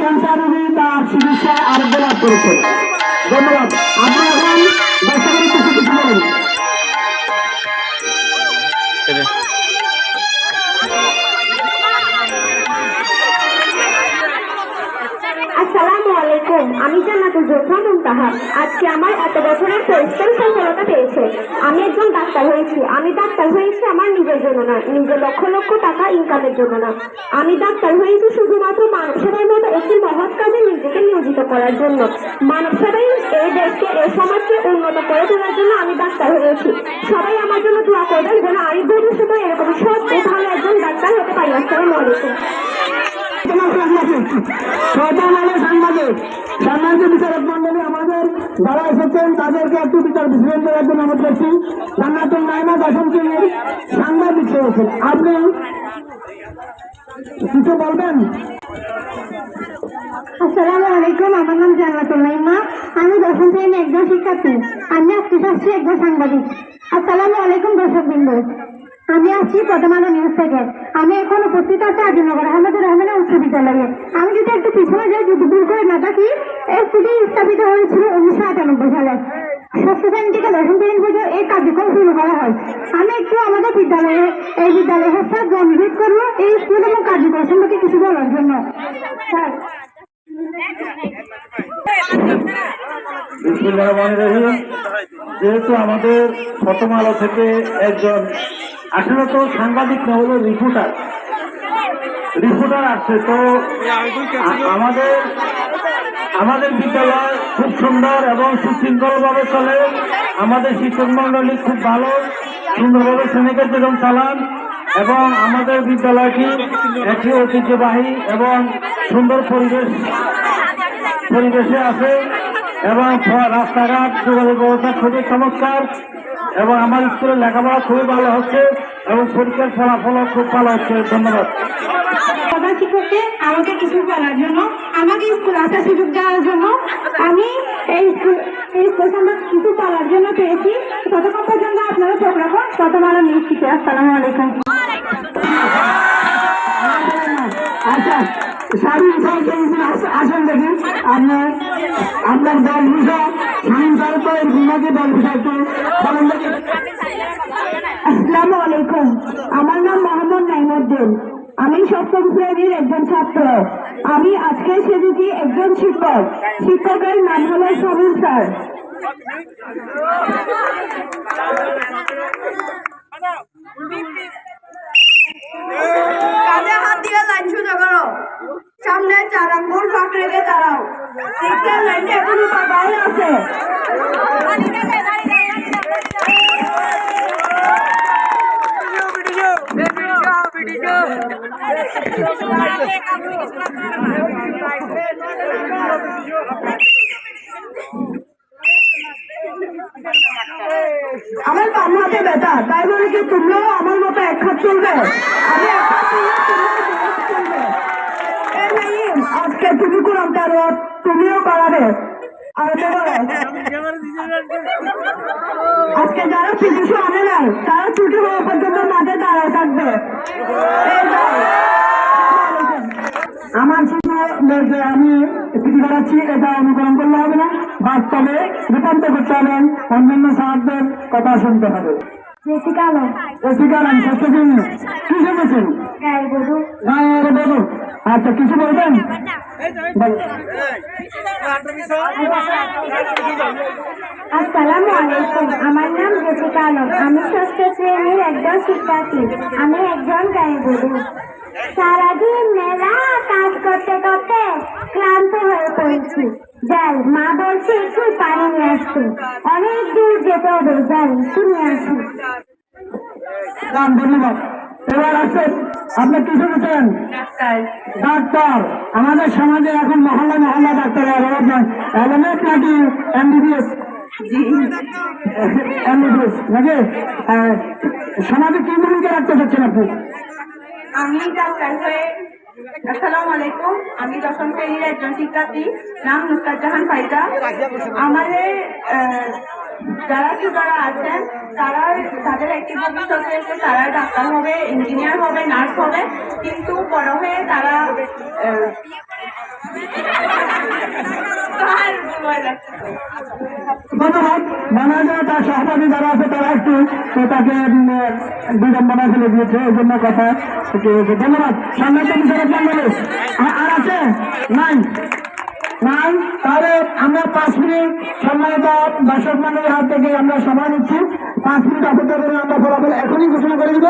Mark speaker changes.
Speaker 1: Cancer রোগী তার চিকিৎসায় আরোগ্য লাভ
Speaker 2: করেছে ধন্যবাদ আমি জান্নাতুল জোহরা মুনতাহা আজকে আমার এত বছরের পরিশ্রম সফলতা পেয়েছে। আমি একজন ডাক্তার হয়েছি। আমি ডাক্তার হয়েছি আমার নিজের জন্য না নিজের লক্ষ লক্ষ টাকা ইনকামের জন্য না আমি ডাক্তার হয়েছি শুধুমাত্র মানব সেবার মতো একটি মহৎ কাজে নিজেকে নিয়োজিত করার জন্য। মানব এই দেশকে, এই সমাজকে উন্নত করে তোলার জন্য আমি ডাক্তার হয়েছি। সবাই আমার জন্য দোয়া করবেন যেন আমি ভবিষ্যতে এরকম ও ভালো একজন ডাক্তার হতে পারি। আসসালামু আলাইকুম।
Speaker 1: ছয়টা মানে সাংবাদিক সাংবাদিক বিচারক মন্ডলী আমাদের যারা এসেছেন তাদেরকে একটু বিচার বিশ্লেষণ করার জন্য অনুরোধ করছি জান্নাতুল নাইমা। দশম শ্রেণির
Speaker 2: আমার আমি দশম শ্রেণির একজন শিক্ষার্থী। আমি আজকে একজন সাংবাদিক। আসসালামু আলাইকুম দর্শক বিন্দু আমি আসছি প্রথম আলো নিউজ থেকে। আমি এখন উপস্থিত আছি আজিনগর আহমেদুর রহমানের উচ্চ বিদ্যালয়ে আমি যদি একটু পিছনে যাই, যদি ভুল করে না থাকি এই স্কুলটি স্থাপিত হয়েছিল উনিশশো আটানব্বই সালে। ষষ্ঠ শ্রেণি থেকে দশম শ্রেণি পর্যন্ত এই কার্যক্রম শুরু করা হয়। আমি একটু আমাদের বিদ্যালয়ে, এই বিদ্যালয়ে হেড অনুরোধ করব। এই স্কুল এবং কার্যক্রম সম্পর্কে কিছু বলার জন্য। স্যার।
Speaker 3: যেহেতু আমাদের প্রথম আলো থেকে একজন আসলে তো সাংবাদিক না, হলো রিপোর্টার রিপোর্টার আসছে, তো আমাদের আমাদের বিদ্যালয় খুব সুন্দর এবং সুশৃঙ্খলভাবে চলে। আমাদের শিক্ষক মন্ডলী খুব ভালো, সুন্দরভাবে শ্রেণি কার্যক্রম চালান। এবং আমাদের বিদ্যালয়টি একটি ঐতিহ্যবাহী এবং সুন্দর পরিবেশ, পরিবেশে আছে। এবং রাস্তাঘাট, যোগাযোগ ব্যবস্থা খুবই চমৎকার। এবং আমার স্কুলের লেখাপড়া খুবই ভালো হচ্ছে। এবং পরীক্ষার ফলাফলও খুব ভালো হচ্ছে ধন্যবাদ।
Speaker 2: প্রধান শিক্ষককে আমাকে কিছু বলার জন্য, আমাকে স্কুল আসার সুযোগ দেওয়ার জন্য, আমি এই স্কুল এই স্কুল কিছু বলার জন্য পেয়েছি। ততক্ষণ পর্যন্ত আপনারা চোখ রাখুন তত ভালো শিখে আসসালামু আলাইকুম।
Speaker 1: আচ্ছা সাহিত্য আসেন দেখি। আপনার আপনার দল বিষয়
Speaker 2: আসসালামু আলাইকুম আমার নাম মোহাম্মদ নাইমুদ্দিন। আমি সপ্তম শ্রেণির একজন ছাত্র। আমি আজকে সেজেছি একজন শিক্ষক। শিক্ষকের নাম হলো সমীর স্যার।
Speaker 4: কাঁধে হাত দিয়ে লাইন সোজা করো। সামনে চার আঙ্গুল ফাঁক রেখে দাঁড়াও।
Speaker 1: আমার বাম হাতে তাই বলে কি তোমরাও আমার মতো এক হাত চলবে আমি এক হাত তুললে তোমরাও দু হাত চলবে এই নাইম, আজকে তুমি তুমিও করাবে আজকে যারা চিকিৎসা আনে নাই তারা ছুটি হওয়া পর্যন্ত মাঠে দাঁড়ায় থাকবে। আমার শিশুদেরকে আমি চিঠি করাচ্ছি এটা অনুকরণ করলে হবে না বাস্তবে রূপান্তর করতে হবে অন্যান্য সাহায্যের কথা শুনতে হবে।
Speaker 2: জেসিকা আলম।
Speaker 1: ষষ্ঠ শ্রেণি কি শুনেছেন
Speaker 2: গায়ের বধূ
Speaker 1: আচ্ছা কিছু বলবেন? বল।
Speaker 2: আসসালামু আলাইকুম। আমার নাম জেসিকা আলম আমি ষষ্ঠ শ্রেণির একজন শিক্ষার্থী। আমি একজন গায়ে বধূ সারাদিন মেলা কাজ করতে করতে ক্লান্ত হয়ে পড়েছি। যাই, মা বলছে, একটু পানি নিয়ে আসতে। অনেক দূর যেতে হবে। যাই নিয়ে আসি।
Speaker 1: ধন্যবাদ। এবার আসছেন আপনি কি শুনেছেন? ডাক্তার। আমাদের সমাজে এখন মহল্লা মহল্লা ডাক্তার অভাব নয় নাকি এমবিবিএস? এমবিবিএস নাকি? আহ, সমাজে কি ভূমিকা রাখতে চাচ্ছেন আপনি?
Speaker 4: আমি ডাক্তার হয়ে আসসালামু আলাইকুম। আমি দশম শ্রেণির একজন শিক্ষার্থী নাম নুসরাত জাহান ফাইজা। আমাদের যারা ছোটরা আছেন তারা তাদের একটি ভবিষ্যৎ রয়েছে তারা ডাক্তার হবে ইঞ্জিনিয়ার হবে নার্স হবে, কিন্তু বড় হয়ে তারা
Speaker 1: ধন্যবাদ। তার যারা আছে, তারা একটু তো তাকে জন্য কথা। ধন্যবাদ। মন্ডলী আর- আর আছে? নাই? নাই তাহলে আমরা পাঁচ মিনিট সম্মানিত দর্শক মানের হাত থেকে আমরা সময় নিচ্ছি। পাঁচ মিনিট অপেক্ষা করে আমরা ফলাফল এখনই ঘোষণা করে দিব।